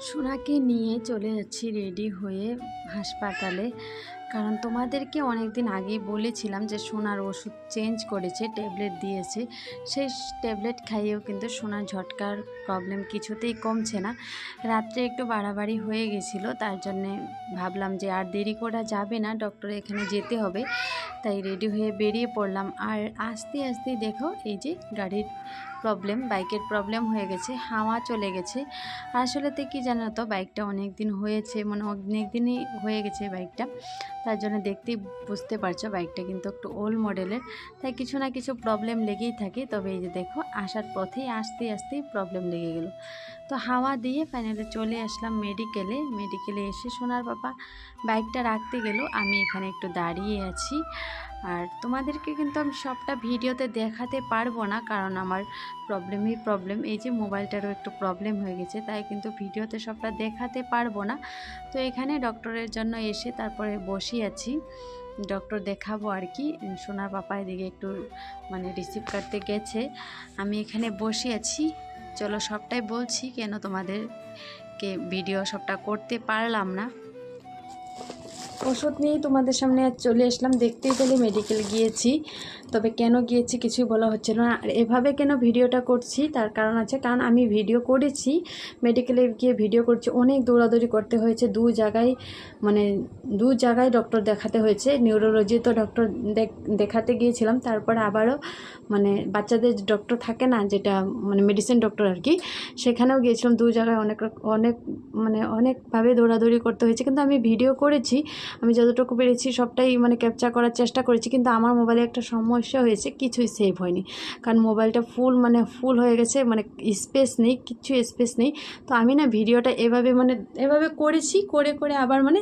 সোনাকে নিয়ে চলে যাচ্ছি রেডি হয়ে হাসপাতালে। কারণ তোমাদেরকে অনেক দিন আগেই বলেছিলাম যে সোনার ওষুধ চেঞ্জ করেছে, ট্যাবলেট দিয়েছে। সেই ট্যাবলেট খাইয়েও কিন্তু সোনার ঝটকার প্রবলেম কিছুতেই কমছে না। রাত্রে একটু বাড়াবাড়ি হয়ে গেছিল, তার জন্যে ভাবলাম যে আর দেরি করা যাবে না ডক্টরে এখানে যেতে হবে। তাই রেডি হয়ে বেরিয়ে পড়লাম। আর আস্তে আস্তে দেখো, এই যে গাড়ির প্রবলেম বাইকের প্রবলেম হয়ে গেছে, হাওয়া চলে গেছে। আসলে তো কি জানো তো বাইকটা অনেক দিন হয়েছে মানে অনেক দিনই হয়ে গেছে বাইকটা তার জন্য দেখতেই বুঝতে পারছ বাইকটা কিন্তু একটু ওল্ড মডেলের তাই কিছু না কিছু প্রবলেম লেগেই থাকে। তবে এই যে দেখো, আসার পথেই আসতে আসতেই প্রবলেম লেগে গেল। তো হাওয়া দিয়ে ফাইনালি চলে আসলাম মেডিকেলে মেডিকেলে এসে সোনার বাবা বাইকটা রাখতে গেল। আমি এখানে একটু দাঁড়িয়ে আছি। আর তোমাদেরকে কিন্তু আমি সবটা ভিডিওতে দেখাতে পারব না, কারণ আমার প্রবলেমই প্রবলেম এই যে মোবাইলটারও একটু প্রবলেম হয়ে গেছে, তাই কিন্তু ভিডিওতে সবটা দেখাতে পারব না। তো এখানে ডক্টরের জন্য এসে তারপরে বসে আছি। ডক্টর দেখাবো আর কি। সোনার পাপা এদিকে একটু মানে রিসিভ করতে গেছে। আমি এখানে বসে আছি। চলো সবটাই বলছি, কেন তোমাদেরকে ভিডিও সবটা করতে পারলাম না। ওষুধ নিয়েই তোমাদের সামনে চলে আসলাম দেখতেই পেলে মেডিকেল গিয়েছি। তবে কেন গিয়েছি কিছুই বলা হচ্ছিল না। আর এভাবে কেন ভিডিওটা করছি তার কারণ আছে, কারণ আমি ভিডিও করেছি মেডিকেলে গিয়ে ভিডিও করছি, অনেক দৌড়াদৌড়ি করতে হয়েছে, দু জায়গায় মানে দু জায়গায় ডক্টর দেখাতে হয়েছে নিউরোলজি তো ডক্টর দেখাতে গিয়েছিলাম, তারপর আবারও মানে বাচ্চাদের ডক্টর থাকে না, যেটা মানে মেডিসিন ডক্টর আর কি, সেখানেও গিয়েছিলাম, দু জায়গায় অনেক অনেক মানে অনেকভাবে দৌড়াদৌড়ি করতে হয়েছে, কিন্তু আমি ভিডিও করেছি, আমি যতটুকু পেরেছি সবটাই মানে ক্যাপচার করার চেষ্টা করেছি, কিন্তু আমার মোবাইলে একটা সমস্যা হয়েছে, কিছুই সেভ হয়নি। কারণ মোবাইলটা ফুল মানে ফুল হয়ে গেছে মানে স্পেস নেই, কিচ্ছু স্পেস নেই। তো আমি না ভিডিওটা এভাবে মানে এভাবে করেছি, করে করে আবার মানে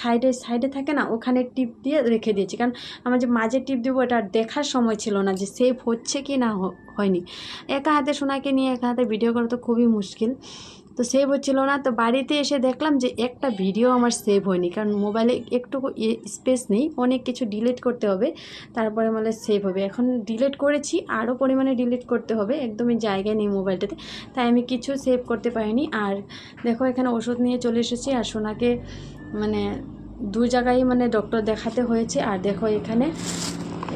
সাইডে সাইডে থাকে না, ওখানে টিপ দিয়ে রেখে দিয়েছি। কারণ আমার যে মাঝে টিপ দেবো এটা দেখার সময় ছিল না যে সেভ হচ্ছে কি না হয়নি। একা হাতে সোনাকে নিয়ে একা হাতে ভিডিও করা তো খুবই মুশকিল। তো সেভ হচ্ছিল না। তো বাড়িতে এসে দেখলাম যে একটা ভিডিও আমার সেভ হয়নি। কারণ মোবাইলে একটু স্পেস নেই। অনেক কিছু ডিলিট করতে হবে। তারপরে মানে সেভ হবে। এখন ডিলিট করেছি। আরও পরিমাণে ডিলিট করতে হবে। একদমই জায়গায় নেই মোবাইলটাতে তাই আমি কিছু সেভ করতে পারিনি। আর দেখো, এখানে ওষুধ নিয়ে চলে এসেছি। আর সোনাকে মানে দু জায়গায় মানে ডক্টর দেখাতে হয়েছে। আর দেখো, এখানে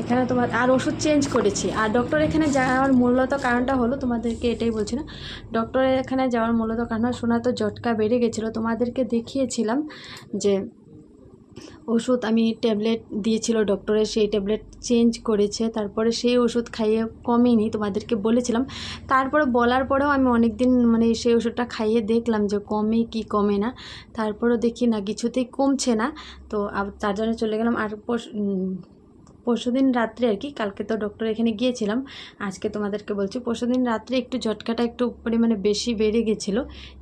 এখানে তোমার আর ওষুধ চেঞ্জ করেছি। আর ডক্টর এখানে যাওয়ার মূলত কারণটা হলো, তোমাদেরকে এটাই বলছি না ডক্টরের এখানে যাওয়ার মূলত কারণ সোনা তো জটকা বেড়ে গেছিল। তোমাদেরকে দেখিয়েছিলাম যে ওষুধ আমি ট্যাবলেট দিয়েছিল ডক্টরের সেই ট্যাবলেট চেঞ্জ করেছে। তারপরে সেই ওষুধ খাইয়ে কমেনি, তোমাদেরকে বলেছিলাম। তারপরে বলার পরেও আমি অনেক দিন মানে সেই ওষুধটা খাইয়ে দেখলাম যে কমে কি কমে না। তারপরেও দেখি না, কিছুতেই কমছে না। তো তার জন্য চলে গেলাম। আর পরশু- দিন রাত্রে আর কি, কালকে তো ডক্টর এখানে গিয়েছিলাম। আজকে তোমাদেরকে বলছি পরশু দিন রাত্রে একটু ঝটকাটা একটু পরিমাণে বেশি বেড়ে গেছিল,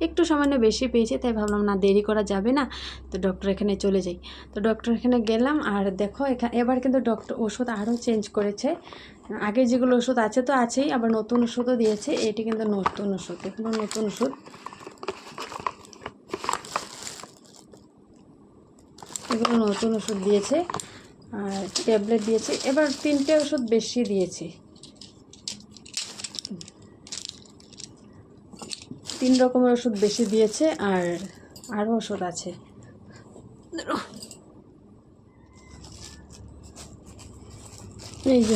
একটু সামান্য বেশি পেয়েছে, তাই ভাবলাম না দেরি করা যাবে না, তো ডক্টর এখানে চলে যাই। তো ডক্টর এখানে গেলাম, আর দেখো এখানে এবার কিন্তু ডক্টর ওষুধ আরও চেঞ্জ করেছে। আগে যেগুলো ওষুধ আছে তো আছেই, আবার নতুন ওষুধও দিয়েছে, এটি কিন্তু নতুন ওষুধ এগুলো নতুন ওষুধ। এগুলো নতুন ওষুধ দিয়েছে। আর ট্যাবলেট দিয়েছে। এবার তিনটে ওষুধ বেশি দিয়েছে। তিন রকমের ওষুধ বেশি দিয়েছে আর আরও ওষুধ আছে। এই যে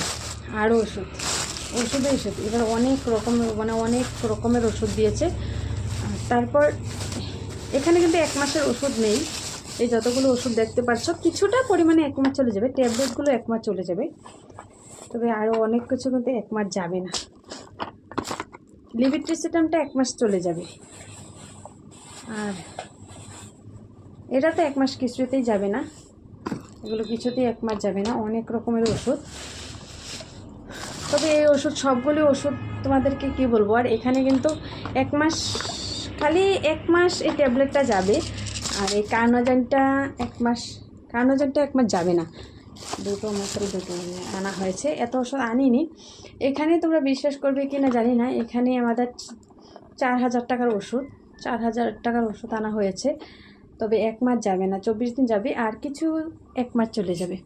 আরও ওষুধ। ওষুধে ওষুধ। এবার অনেক রকমের মানে অনেক রকমের ওষুধ দিয়েছে। তারপর এখানে কিন্তু এক মাসের ওষুধ নেই। এই যতগুলো ওষুধ দেখতে পাচ্ছ, কিছুটা পরিমাণে এক মাস চলে যাবে। ট্যাবলেটগুলো এক মাস চলে যাবে। তবে আরও অনেক কিছু কিন্তু এক মাস যাবে না। লিভিট্রিসিটামটা এক মাস চলে যাবে। আর এটা তো এক মাস কিছুতেই যাবে না। এগুলো কিছুতেই এক মাস যাবে না, অনেক রকমের ওষুধ। তবে এই ওষুধ, সবগুলি ওষুধ তোমাদেরকে কি বলব? আর এখানে কিন্তু এক মাস, খালি এক মাস এই ট্যাবলেটটা যাবে। আর এই কার্নোজানটা এক মাস কার্নোজানটা এক মাস যাবে না। দুটো মাসের দুটো আনা হয়েছে। এত ওষুধ আনিনি। এখানে তোমরা বিশ্বাস করবে কি না জানি না। এখানে আমাদের চার হাজার টাকার ওষুধ, চার হাজার টাকার ওষুধ আনা হয়েছে। তবে এক মাস যাবে না, চব্বিশ দিন যাবে। আর কিছু এক মাস চলে যাবে।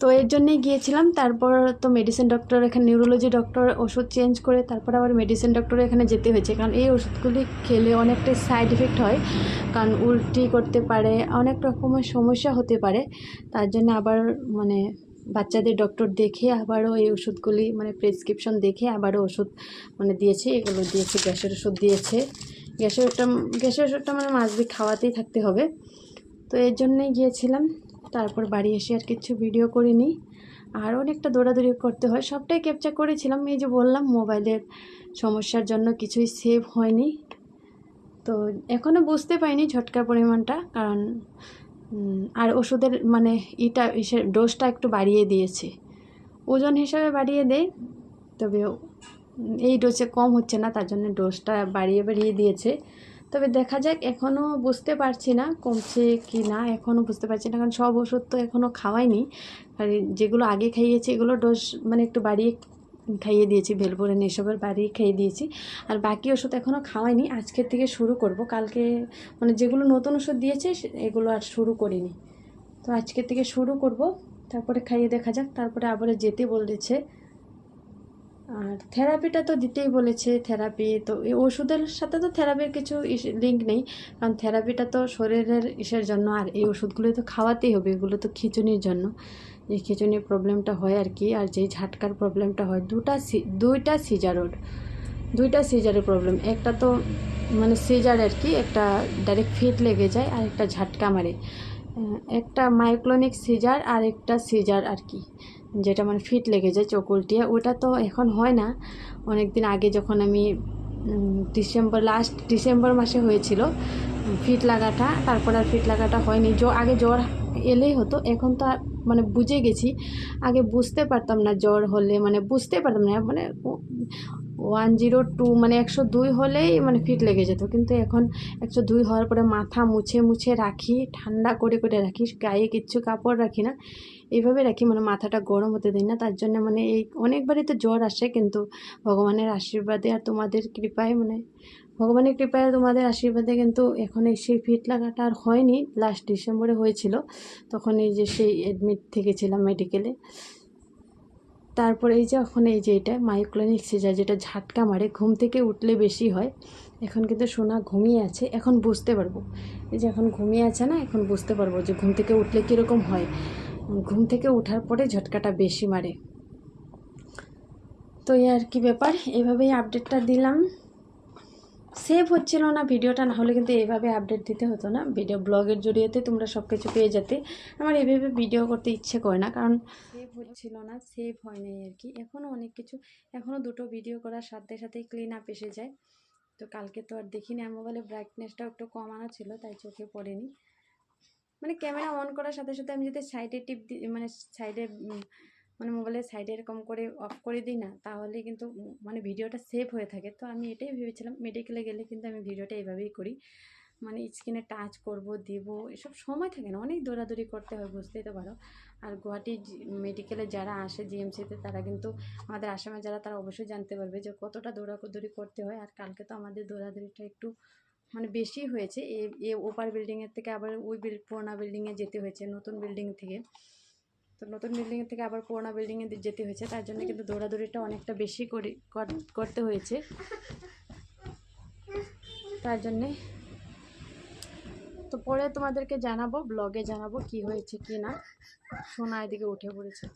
তো এর জন্যই গিয়েছিলাম। তারপর তো মেডিসিন ডক্টর এখানে নিউরোলজি ডক্টর ওষুধ চেঞ্জ করে তারপর আবার মেডিসিন ডক্টরে এখানে যেতে হয়েছে। কারণ এই ওষুধগুলি খেলে অনেকটাই সাইড এফেক্ট হয়। কারণ উল্টি করতে পারে, অনেক রকমের সমস্যা হতে পারে। তার জন্য আবার মানে বাচ্চাদের ডক্টর দেখে আবারও এই ওষুধগুলি মানে প্রেসক্রিপশন দেখে আবারও ওষুধ মানে দিয়েছে। এগুলো দিয়েছে, গ্যাসের ওষুধ দিয়েছে। গ্যাসের ওষুধটা গ্যাসের ওষুধটা মানে মাছবি খাওয়াতেই থাকতে হবে। তো এর জন্যেই গিয়েছিলাম। তারপর বাড়ি এসে আর কিছু ভিডিও করিনি। আর অনেকটা দৌড়াদৌড়ি করতে হয়। সবটাই ক্যাপচার করেছিলাম। এই যে বললাম মোবাইলের সমস্যার জন্য কিছুই সেভ হয়নি। তো এখনও বুঝতে পারিনি ঝটকার পরিমাণটা। কারণ আর ওষুধের মানে ইটা ডোজটা একটু বাড়িয়ে দিয়েছে। ওজন হিসাবে বাড়িয়ে দেয়, তবে এই ডোজে কম হচ্ছে না। তার জন্য ডোজটা বাড়িয়ে বাড়িয়ে দিয়েছে। তবে দেখা যাক এখনও বুঝতে পারছি না কমছে কি না এখনও বুঝতে পারছি না, কারণ সব ওষুধ তো এখনও খাওয়াইনি। আর যেগুলো আগে খাইয়েছি, এগুলো ডোজ মানে একটু বাড়িয়ে খাইয়ে দিয়েছি ভেলপুরেন এসবের বাড়িয়ে খাইয়ে দিয়েছি। আর বাকি ওষুধ এখনও খাওয়াইনি, আজকের থেকে শুরু করব। কালকে মানে যেগুলো নতুন ওষুধ দিয়েছে এগুলো আর শুরু করিনি। তো আজকের থেকে শুরু করব, তারপরে খাইয়ে দেখা যাক, তারপরে আবার যেতে বলেছে। আর থেরাপিটা তো দিতেই বলেছে থেরাপি তো এই ওষুধের সাথে তো থেরাপির কিছু লিঙ্ক নেই। কারণ থেরাপিটা তো শরীরের ইসের জন্য আর এই ওষুধগুলো তো খাওয়াতেই হবে এগুলো তো খিচুনির জন্য। যে খিচুনির প্রবলেমটা হয় আর কি আর যেই ঝাটকার প্রবলেমটা হয় দুটা সি- দুইটা সিজারোড দুইটা সিজারের প্রবলেম একটা তো মানে সিজার আর কি একটা ডাইরেক্ট ফিট লেগে যায় আর একটা ঝাটকা মারে। একটা মাইক্লোনিক সিজার আর একটা সিজার আর কি, যেটা মানে ফিট লেগে যায় চোখ উল্টিয়ে ওটা তো এখন হয় না। অনেক দিন আগে যখন আমি ডিসেম্বর লাস্ট ডিসেম্বর মাসে হয়েছিল ফিট লাগাটা, তারপর আর ফিট লাগাটা হয়নি। জ্বর, আগে জ্বর এলেই হতো, এখন তো আর মানে বুঝে গেছি। আগে বুঝতে পারতাম না জ্বর হলে মানে বুঝতে পারতাম না মানে ওয়ান জিরো টু মানে একশো দুই হলেই মানে ফিট লেগে যেত। কিন্তু এখন একশো দুই হওয়ার পরে মাথা মুছে মুছে রাখি, ঠান্ডা করে করে রাখি, গায়ে কিচ্ছু কাপড় রাখি না। এইভাবে রাখি মানে মাথাটা গরম হতে দিই না। তার জন্য মানে এই অনেকবারই তো জ্বর আসে, কিন্তু ভগবানের আশীর্বাদে আর তোমাদের কৃপায় মানে ভগবানের কৃপায় তোমাদের আশীর্বাদে কিন্তু এখন এই সেই ফিট লাগাটা আর হয়নি। লাস্ট ডিসেম্বরে হয়েছিল। তখন এই যে সেই অ্যাডমিট থেকেছিলাম মেডিকেলে তারপরে এই যে এখন এই যে এটা মাইক্লোনিক সিজার যেটা ঝাটকা মারে, ঘুম থেকে উঠলে বেশি হয়। এখন কিন্তু সোনা ঘুমিয়ে আছে। এখন বুঝতে পারব। এই যে এখন ঘুমিয়ে আছে না, এখন বুঝতে পারব যে ঘুম থেকে উঠলে কীরকম হয়। ঘুম থেকে ওঠার পরে ঝটকাটা বেশি মারে। তো এই আর কি ব্যাপার। এভাবেই আপডেটটা দিলাম। সেভ হচ্ছিল না ভিডিওটা, না হলে কিন্তু এইভাবে আপডেট দিতে হতো না। ভিডিও ব্লগের জড়িয়েতে তোমরা সব কিছু পেয়ে যেতে। আমার এইভাবে ভিডিও করতে ইচ্ছে করে না, কারণ সেভ হচ্ছিল না, সেভ হয় নাই আর কি। এখনও অনেক কিছু এখনও দুটো ভিডিও করার সাথে সাথেই ক্লিন আপ এসে যায়। তো কালকে তো আর দেখিনি, আর মোবাইলের ব্রাইটনেসটাও একটু কমানো ছিল, তাই চোখে পড়েনি। মানে ক্যামেরা অন করার সাথে সাথে আমি যদি সাইডে টিপ মানে সাইডে মানে মোবাইলের সাইডে এরকম করে অফ করে দিই না, তাহলে কিন্তু মানে ভিডিওটা সেভ হয়ে থাকে। তো আমি এটাই ভেবেছিলাম মেডিকেলে গেলে কিন্তু আমি ভিডিওটা এইভাবেই করি। মানে স্ক্রিনে টাচ করব, দিব, এসব সময় থাকে না, অনেক দৌড়াদৌড়ি করতে হয়, বুঝতেই তো পারো। আর গুয়াহাটি মেডিকেলে যারা আসে জিএমসিতে তারা কিন্তু আমাদের আসামে যারা, তারা অবশ্যই জানতে পারবে যে কতটা দৌড়াদৌড়ি করতে হয়। আর কালকে তো আমাদের দৌড়াদৌড়িটা একটু মানে বেশি হয়েছে। এ ওপার বিল্ডিংয়ের থেকে আবার ওই বিল পুরোনো বিল্ডিংয়ে যেতে হয়েছে, নতুন বিল্ডিং থেকে। তো নতুন বিল্ডিং থেকে আবার পুরোনো বিল্ডিংয়ে যেতে হয়েছে, তার জন্য কিন্তু দৌড়াদৌড়িটা অনেকটা বেশি করি কর- করতে হয়েছে। তার জন্যে তো পরে তোমাদেরকে জানাব ব্লগে জানাব কি হয়েছে কি না। সোনা এদিকে উঠে পড়েছে।